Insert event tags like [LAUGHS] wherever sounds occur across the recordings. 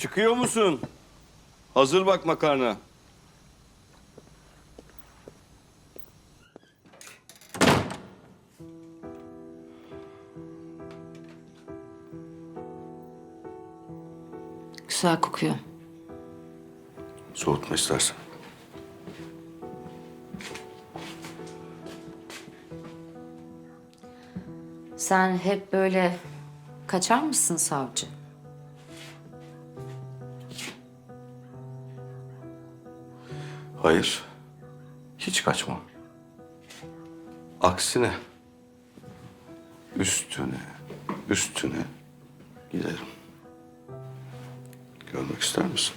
Çıkıyor musun? Hazır bak makarna. Güzel kokuyor. Soğutma istersen. Sen hep böyle kaçar mısın savcı? Hayır. Hiç kaçmam. Aksine üstüne, üstüne giderim. Görmek ister misin?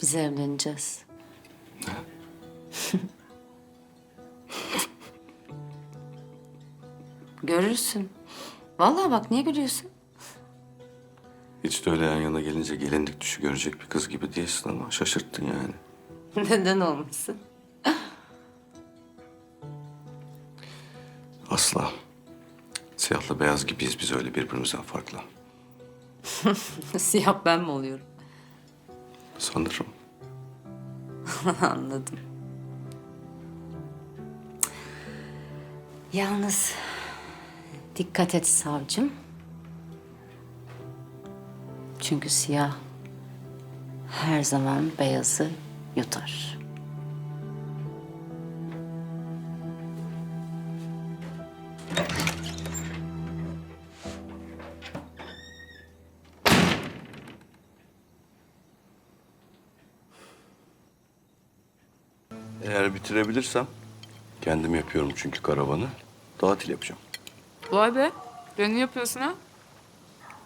Biz evleneceğiz. [LAUGHS] Görürsün. Vallahi bak niye gülüyorsun? Hiç de öyle yan yana gelince gelinlik düşü görecek bir kız gibi değilsin ama şaşırttın yani. [LAUGHS] Neden olmasın? Asla. Siyahla beyaz gibiyiz biz öyle birbirimizden farklı. [LAUGHS] Siyah ben mi oluyorum? Sanırım. [LAUGHS] Anladım. Yalnız dikkat et savcım. Çünkü siyah her zaman beyazı yutar. Eğer bitirebilirsem kendim yapıyorum çünkü karavanı. Tatil yapacağım. Vay be. Beni yapıyorsun ha?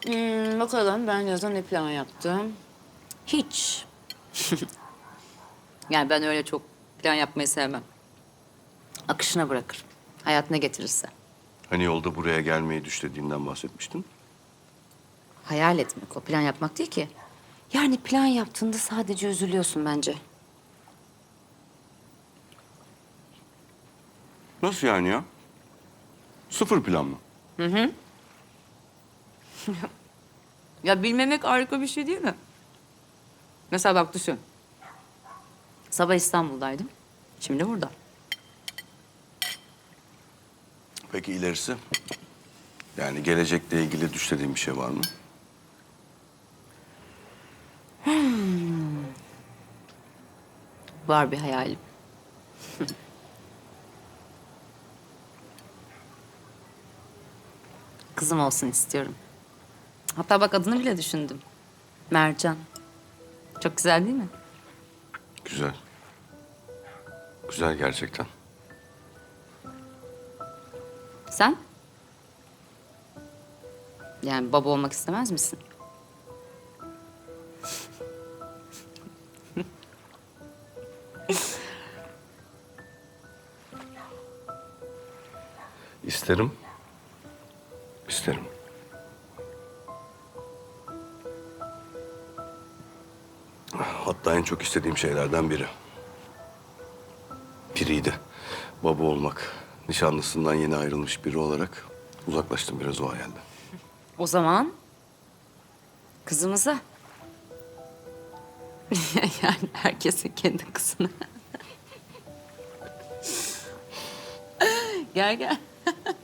Hmm, bakalım ben yazan ne plan yaptım? Hiç. [LAUGHS] yani ben öyle çok plan yapmayı sevmem. Akışına bırakırım. Hayat ne getirirse. Hani yolda buraya gelmeyi düşlediğinden bahsetmiştin. Hayal etmek o plan yapmak değil ki. Yani plan yaptığında sadece üzülüyorsun bence. Nasıl yani ya? Sıfır plan mı? [LAUGHS] Ya bilmemek harika bir şey değil mi? Mesela bak düşün. Sabah İstanbul'daydım. Şimdi burada. Peki ilerisi? Yani gelecekle ilgili düşlediğin bir şey var mı? Var bir hayalim. [LAUGHS] Kızım olsun istiyorum. Hatta bak adını bile düşündüm. Mercan. Çok güzel değil mi? Güzel. Güzel gerçekten. Sen? Yani baba olmak istemez misin? İsterim. İsterim. Hatta en çok istediğim şeylerden biri. Biriydi. Baba olmak. Nişanlısından yeni ayrılmış biri olarak uzaklaştım biraz o hayalden. O zaman kızımıza. [LAUGHS] yani herkesin kendi kızına. gel gel. [LAUGHS]